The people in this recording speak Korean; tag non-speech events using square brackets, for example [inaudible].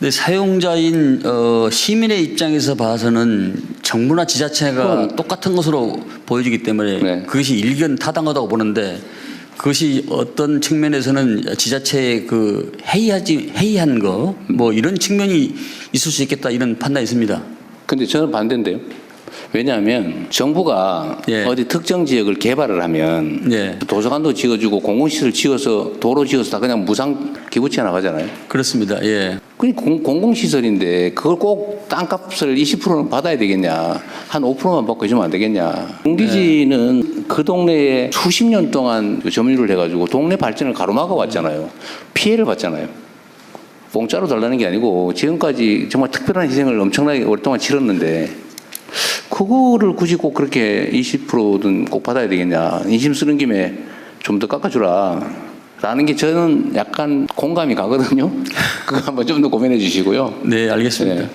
근데 사용자인 어, 시민의 입장에서 봐서는 정부나 지자체가 똑같은 것으로 보여지기 때문에 네. 그것이 일견 타당하다고 보는데 그것이 어떤 측면에서는 지자체의 그 해이하지 해이한 거 뭐 이런 측면이 있을 수 있겠다 이런 판단이 있습니다. 근데 저는 반대인데요. 왜냐하면 정부가 예. 어디 특정 지역을 개발을 하면 예. 도서관도 지어주고 공공시설 지어서 도로 지어서 다 그냥 무상 기부채 나가잖아요. 그렇습니다. 예. 그 공- 공공시설인데 그걸 꼭 땅값을 20%는 받아야 되겠냐. 한 5%만 받고 해주면 안 되겠냐. 공기지는 그 동네에 수십 년 동안 그 점유를 해가지고 동네 발전을 가로막아 왔잖아요. 피해를 봤잖아요. 공짜로 달라는 게 아니고 지금까지 정말 특별한 희생을 엄청나게 오랫동안 치렀는데 그거를 굳이 꼭 그렇게 20%든 꼭 받아야 되겠냐. 인심 쓰는 김에 좀 더 깎아주라. 라는 게 저는 약간 공감이 가거든요. [laughs] 그거 한번 좀 더 고민해 주시고요. 네, 알겠습니다. 네.